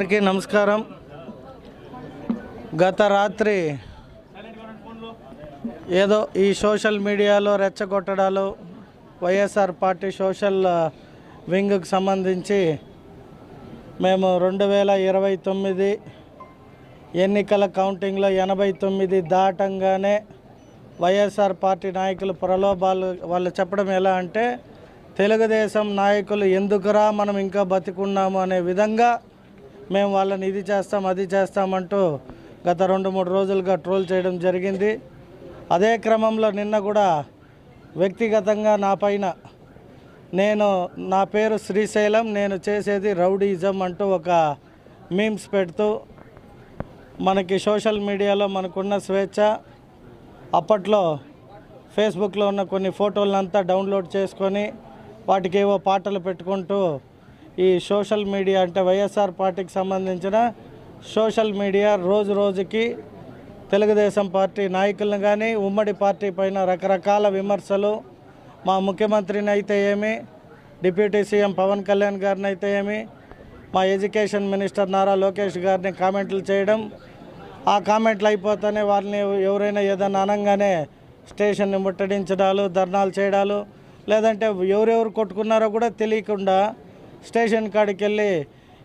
అందరికీ నమస్కారం. గత రాత్రి ఏదో ఈ సోషల్ మీడియాలో రెచ్చగొట్టడాలు వైఎస్ఆర్ పార్టీ సోషల్ వింగ్కి సంబంధించి మేము రెండు వేల ఇరవై తొమ్మిది ఎన్నికల కౌంటింగ్లో ఎనభై తొమ్మిది దాటంగానే వైఎస్ఆర్ పార్టీ నాయకులు ప్రలోభాలు వాళ్ళు చెప్పడం ఎలా అంటే తెలుగుదేశం నాయకులు ఎందుకురా మనం ఇంకా బతికున్నాము అనే విధంగా మేము వాళ్ళని ఇది చేస్తాం అది చేస్తామంటూ గత రెండు మూడు రోజులుగా ట్రోల్ చేయడం జరిగింది. అదే క్రమంలో నిన్న కూడా వ్యక్తిగతంగా నా పైన నేను నా పేరు శ్రీశైలం నేను చేసేది రౌడీజం అంటూ ఒక మీమ్స్ పెడుతూ మనకి సోషల్ మీడియాలో మనకున్న స్వేచ్ఛ. అప్పట్లో ఫేస్బుక్లో ఉన్న కొన్ని ఫోటోలంతా డౌన్లోడ్ చేసుకొని వాటికి ఏవో పాటలు పెట్టుకుంటూ ఈ సోషల్ మీడియా అంటే వైఎస్ఆర్ పార్టీకి సంబంధించిన సోషల్ మీడియా రోజు రోజుకి తెలుగుదేశం పార్టీ నాయకులను కానీ ఉమ్మడి పార్టీ పైన రకరకాల విమర్శలు మా ముఖ్యమంత్రిని అయితే ఏమి డిప్యూటీ సీఎం పవన్ కళ్యాణ్ గారిని అయితే ఏమి మా ఎడ్యుకేషన్ మినిస్టర్ నారా లోకేష్ గారిని కామెంట్లు చేయడం ఆ కామెంట్లు అయిపోతేనే వాళ్ళని ఎవరైనా ఏదైనా అనగానే స్టేషన్ని ముట్టడించడాలు ధర్నాలు చేయడాలు లేదంటే ఎవరెవరు కొట్టుకున్నారో కూడా తెలియకుండా స్టేషన్ కాడికి వెళ్ళి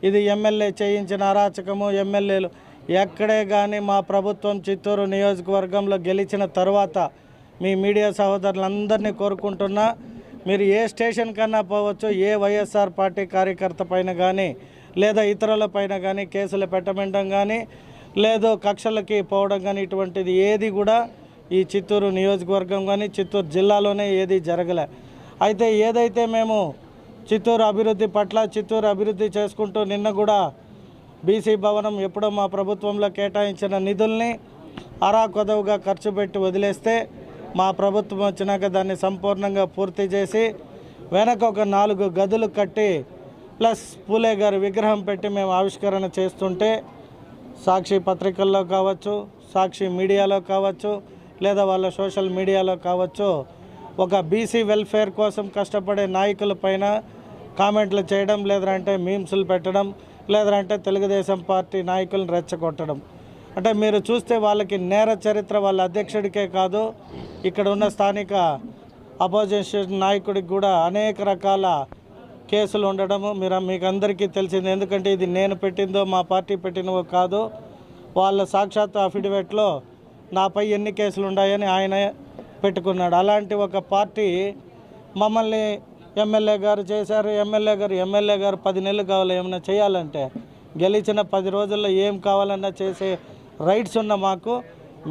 ఇది ఎమ్మెల్యే చేయించిన అరాచకము ఎమ్మెల్యేలు ఎక్కడే కానీ మా ప్రభుత్వం చిత్తూరు నియోజకవర్గంలో గెలిచిన తర్వాత మీ మీడియా సహోదరులందరినీ కోరుకుంటున్నా మీరు ఏ స్టేషన్ కన్నా పోవచ్చు ఏ వైఎస్ఆర్ పార్టీ కార్యకర్త పైన కానీ లేదా ఇతరుల పైన కానీ కేసులు పెట్టమండం కానీ లేదు కక్షలకి పోవడం కానీ ఇటువంటిది ఏది కూడా ఈ చిత్తూరు నియోజకవర్గం కానీ చిత్తూరు జిల్లాలోనే ఏది జరగలే. అయితే ఏదైతే మేము చిత్తూరు అభివృద్ధి పట్ల చిత్తూరు అభివృద్ధి చేసుకుంటూ నిన్న కూడా బీసీ భవనం ఎప్పుడో మా ప్రభుత్వంలో కేటాయించిన నిధుల్ని అరాకొదవుగా ఖర్చు పెట్టి వదిలేస్తే మా ప్రభుత్వం వచ్చినాక దాన్ని సంపూర్ణంగా పూర్తి చేసి వెనక ఒక నాలుగు గదులు కట్టి ప్లస్ పూలే గారి విగ్రహం పెట్టి మేము ఆవిష్కరణ చేస్తుంటే సాక్షి పత్రికల్లో కావచ్చు సాక్షి మీడియాలో కావచ్చు లేదా వాళ్ళ సోషల్ మీడియాలో కావచ్చు ఒక బీసీ వెల్ఫేర్ కోసం కష్టపడే నాయకుల పైన కామెంట్లు చేయడం లేదంటే మీమ్స్లు పెట్టడం లేదంటే తెలుగుదేశం పార్టీ నాయకులను రెచ్చగొట్టడం. అంటే మీరు చూస్తే వాళ్ళకి నేర చరిత్ర వాళ్ళ అధ్యక్షుడికే కాదు ఇక్కడ ఉన్న స్థానిక అపోజిషన్ నాయకుడికి కూడా అనేక రకాల కేసులు ఉండడము మీరు మీకు అందరికీ తెలిసింది. ఎందుకంటే ఇది నేను పెట్టిందో మా పార్టీ పెట్టినవో కాదు. వాళ్ళ సాక్షాత్ అఫిడవిట్లో నాపై ఎన్ని కేసులు ఉన్నాయని ఆయన పెట్టుకున్నాడు. అలాంటి ఒక పార్టీ మమ్మల్ని ఎమ్మెల్యే గారు చేశారు ఎమ్మెల్యే గారు ఎమ్మెల్యే గారు పది నెలలు కావాలి ఏమైనా చేయాలంటే గెలిచిన పది రోజుల్లో ఏం కావాలన్నా చేసే రైట్స్ ఉన్న మాకు.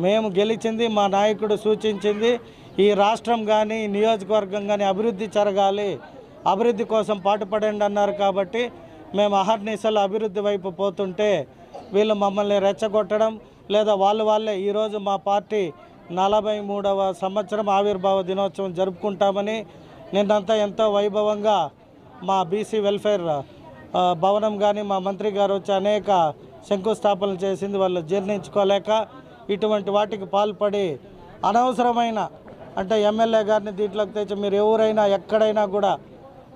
మేము గెలిచింది మా నాయకుడు సూచించింది ఈ రాష్ట్రం కానీ ఈ నియోజకవర్గం కానీ అభివృద్ధి జరగాలి. అభివృద్ధి కోసం పాటుపడండి అన్నారు కాబట్టి మేము అహర్నిశలు అభివృద్ధి వైపు పోతుంటే వీళ్ళు మమ్మల్ని రెచ్చగొట్టడం లేదా వాళ్ళు వాళ్ళే ఈరోజు మా పార్టీ నలభై మూడవ సంవత్సరం ఆవిర్భావ దినోత్సవం జరుపుకుంటామని నిన్నంతా ఎంతో వైభవంగా మా బీసీ వెల్ఫేర్ భవనం కానీ మా మంత్రి గారు వచ్చి అనేక శంకుస్థాపనలు చేసింది వాళ్ళు జీర్ణించుకోలేక ఇటువంటి వాటికి పాల్పడి అనవసరమైన అంటే ఎమ్మెల్యే గారిని దీంట్లోకి తెచ్చి మీరు ఎవరైనా ఎక్కడైనా కూడా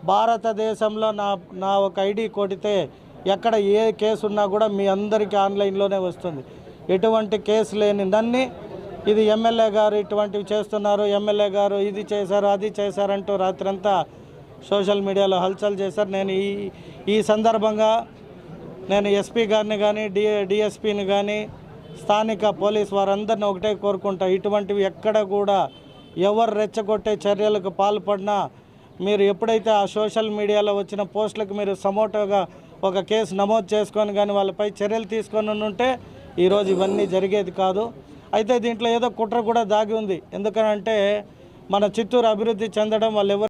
భారతదేశంలో నా నా ఒక ఐడి కొడితే ఎక్కడ ఏ కేసు ఉన్నా కూడా మీ అందరికీ ఆన్లైన్లోనే వస్తుంది. ఎటువంటి కేసు లేని నన్ని ఇది ఎమ్మెల్యే గారు ఇటువంటివి చేస్తున్నారు. ఎమ్మెల్యే గారు ఇది చేశారు అది చేశారంటూ రాత్రంతా సోషల్ మీడియాలో హల్చల్ చేశారు. నేను ఈ ఈ సందర్భంగా నేను ఎస్పీ గారిని కానీ డి డిఎస్పీని కానీ స్థానిక పోలీస్ వారందరిని ఒకటే కోరుకుంటా. ఇటువంటివి ఎక్కడ కూడా ఎవరు రెచ్చగొట్టే చర్యలకు పాల్పడినా మీరు ఎప్పుడైతే ఆ సోషల్ మీడియాలో వచ్చిన పోస్టులకు మీరు సమోటోగా ఒక కేసు నమోదు చేసుకొని కానీ వాళ్ళపై చర్యలు తీసుకొని ఉంటే ఈరోజు ఇవన్నీ జరిగేది కాదు. అయితే దీంట్లో ఏదో కుట్ర కూడా దాగి ఉంది. ఎందుకనంటే మన చిత్తూరు అభివృద్ధి చెందడం వాళ్ళు ఎవరు